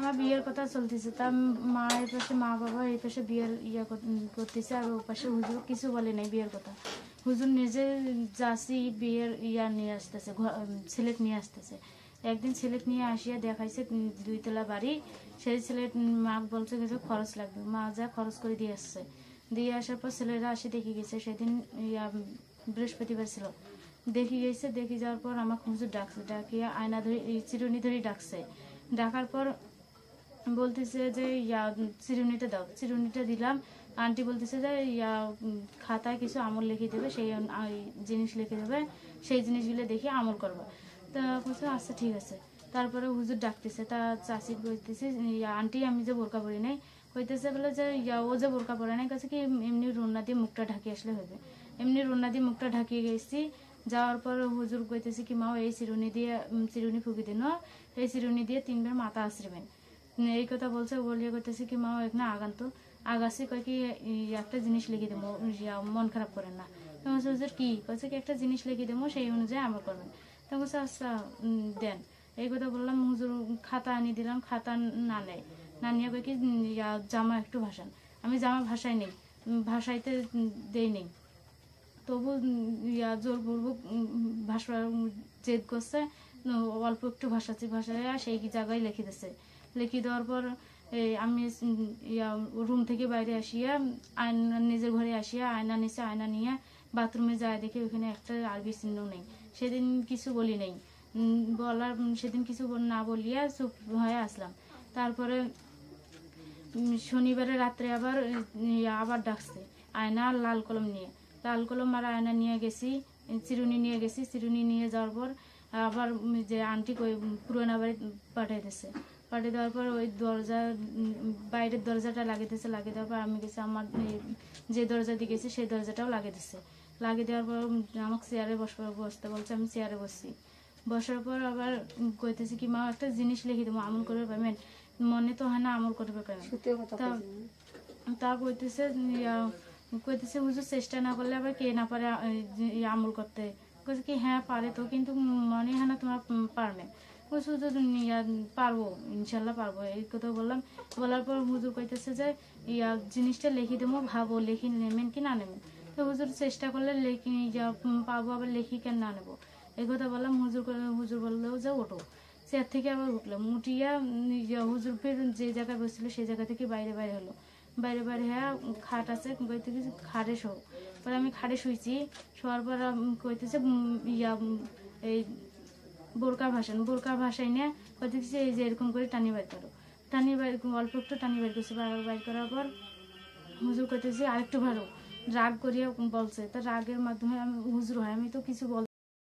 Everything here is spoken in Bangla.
আমার বিয়ের কথা চলতেছে। তা মা এই পাশে মা বাবা এই পাশে বিয়ের ইয়া কর- করতেছে আর ও পাশে হুজুর কিছু বলে নাই বিয়ের কথা। হুজুর নিজে যাচ্ছি বিয়ের ইয়া নিয়ে আসতেছে ছেলেক নিয়ে আসতেছে। একদিন ছেলেক নিয়ে আসিয়া দেখাইছে দুইতলা বাড়ি। সেই ছেলে মা বলছে কিছু খরচ লাগবে। মা যা খরচ করে দিয়ে আসছে। দিয়ে আসার পর ছেলেরা আসে দেখে গেছে, সেদিন ইয়া বৃহস্পতিবার ছিল। দেখি গেছে, দেখি যাওয়ার পর আমাকে হুজুর ডাকছে, ডাকিয়া আয়না ধরে চিরুনি ধরে ডাকছে। ডাকার পর বলতেছে যে, ইয়া চিরুনিটা দাও। চিরুনিটা দিলাম। আন্টি বলতেছে যে, ইয়া খাতায় কিছু আমল লিখে দেবে, সেই জিনিস লিখে দেবে, সেই জিনিসগুলো দেখে আমল করব। তা বলছে আচ্ছা ঠিক আছে। তারপরে হুজুর ডাকতেছে, তা চাষি বলতেছে, ইয়া, আন্টি, আমি যে বোরকা পরি নাই। হইতেছে বলে যে, ইয়া, ও যে বোরকা পরে নাই কাছে কি এমনি রুনা দিয়ে মুখটা ঢাকিয়ে আসলে হবে। এমনি রুনা দিয়ে মুখটা ঢাকিয়ে গেছি। যাওয়ার পর হুজুর কইতেছে কি, মা, এই চিরুনি দিয়ে চিরুনি ফুকি দিন এই চিরুনি দিয়ে তিনবার মাথা আশ্রবেন এই কথা বলছে বলিয়ে করতেছে কি মা এখানে আগান তো আগাছি কয় কি একটা জিনিস লিখে দেবো মন খারাপ করেন না। তো বলছে হুজুর কি? কইছে কি একটা জিনিস লিখে দেবো সেই অনুযায়ী আমার করবেন। তো বলছে আচ্ছা দেন। এই কথা বললাম হুজুর খাতা আনি দিলাম খাতা না নেয়। না নিয়ে কয় কি জামা একটু ভাসান। আমি জামা ভাষাই নেই উম, ভাষাইতে দেই নেই। তবু ইয়া জোরপূর্বক ভাষা জেদ করছে অল্প একটু ভাষাচ্ছি ভাষায় সেই জায়গায় লিখে দিচ্ছে লিখে দেওয়ার পর আমি ইয়া রুম থেকে বাইরে আসিয়া আয়না নিজের ঘরে আসিয়া আয়না নিচে আয়না নিয়ে বাথরুমে যায় দেখি ওখানে একটা আরবি চিহ্ন নেই। সেদিন কিছু বলি নেই। বলার সেদিন কিছু না বলিয়া চুপ হয়ে আসলাম। তারপরে শনিবারে রাত্রে আবার আবার ডাকছে, আয়না লাল কলম নিয়ে। লাল কলম আর আয়না নিয়ে গেছি চিরুনি নিয়ে গেছি। চিরুনি নিয়ে যাওয়ার পর আবার যে আন্টি পুরোনো বাড়ি পাঠিয়ে দিছে। পাঠিয়ে দেওয়ার পর ওই দরজা বাইরের দরজাটা লাগিয়ে দিয়েছে লাগিয়ে দেওয়ার পর আমি গেছি আমার যে দরজা দিয়ে গেছি সেই দরজাটাও লাগিয়ে দিছে লাগিয়ে দেওয়ার পর আমাকে চেয়ারে বসতে বসতে বলছে আমি চেয়ারে বসছি। বসার পর আবার কইতেছি কি মা একটা জিনিস লিখে দেবো আমল করে পাবেন মনে তো হয় না আমল করবে কথা তা কইতেছে কইতেছে হুজুর চেষ্টা না করলে আবার কে না পারে আমল করতে? কইছে কি হ্যাঁ পারে তো কিন্তু মনে হয় না তোমার পারবে। পারব ইনশাল্লাহ পারব। এই কথা বললাম বলার পর হুজুর কইতেছে যে ইয়া জিনিসটা লিখে দেবো ভাবো লিখে নেবেন কি না নেবেন। তো হুজুর চেষ্টা করলে লিখি উম, পাবো আবার লিখি কেন না নেব। এই কথা বললাম হুজুর হুজুর বলল যে ওঠো। চেয়ার থেকে আবার উঠলাম উঠিয়া হুজুর ফের যে জায়গায় বসছিল সেই জায়গা থেকে বাইরে বাইরে হলো। বাইরে বাইরে হ্যাঁ খাট আছে কইতে কিছু খাটে শো। পরে আমি খাটে শুইছি শোয়ার পর কইতেছে ইয়া এই বোরকা ভাসান, বোরকা ভাসাই নিয়ে কইতেছে এই যে এরকম করে টানি বাইর করো। টানি বাইর অল্প একটু টানি বাইর করছে বাইর করার পর হুজুর করতেছি আরেকটু ভালো। রাগ করিয়া বলছে, তা রাগের মাধ্যমে আমি হুজুর হয়, আমি তো কিছু বল